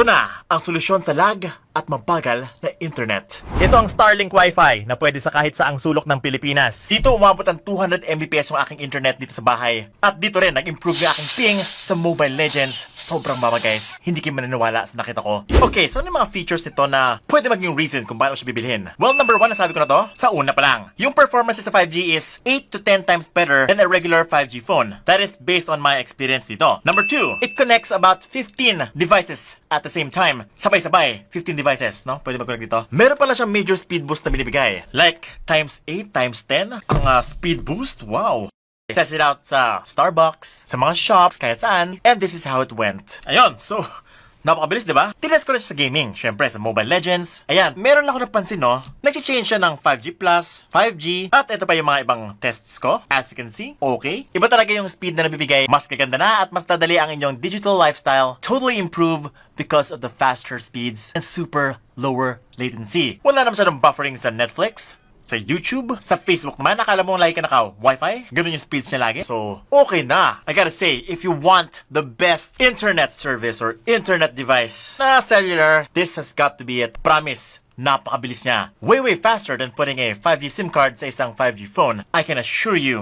Ito na ang solusyon sa lag at mabagal na internet. Ito ang Starlink Wi-Fi na pwede sa kahit saang sulok ng Pilipinas. Dito umabot ang 200 Mbps yung aking internet dito sa bahay. At dito rin, nag-improve yung aking ping sa Mobile Legends. Sobrang baba guys. Hindi kayo maniniwala sa nakita ko. Okay, so ano yung mga features nito na pwede maging reason kung paano siya bibilhin? Well, number one, nasabi ko na to, sa una pa lang. Yung performance sa 5G is 8 to 10 times better than a regular 5G phone. That is based on my experience dito. Number two, it connects about 15 devices at the same time. Sabay-sabay, 15 devices, no? Pwede mag-connect dito. Meron pala siyang major speed boost na binibigay. Like, times 8, times 10. Ang ah, speed boost, wow. Test it out sa Starbucks, sa mga shops, kahit saan. And this is how it went. Ayun, so, napakabilis, di ba? Tinest ko na siya sa gaming. Siyempre, sa Mobile Legends. Ayan, meron lang ako napansin, no? Nag-change siya ng 5G+, 5G, at ito pa yung mga ibang tests ko. As you can see, okay. Iba talaga yung speed na nabibigay. Mas kaganda na at mas dadali ang inyong digital lifestyle. Totally improve because of the faster speeds and super lower latency. Wala naman siya ng buffering sa Netflix, sa YouTube, sa Facebook naman, nakala mo like ka naka Wi-Fi. Ganun yung speeds niya lagi. So, okay na. I gotta say, if you want the best internet service or internet device na cellular, this has got to be it. Promise. Napakabilis niya. Way, way faster than putting a 5G SIM card sa isang 5G phone. I can assure you.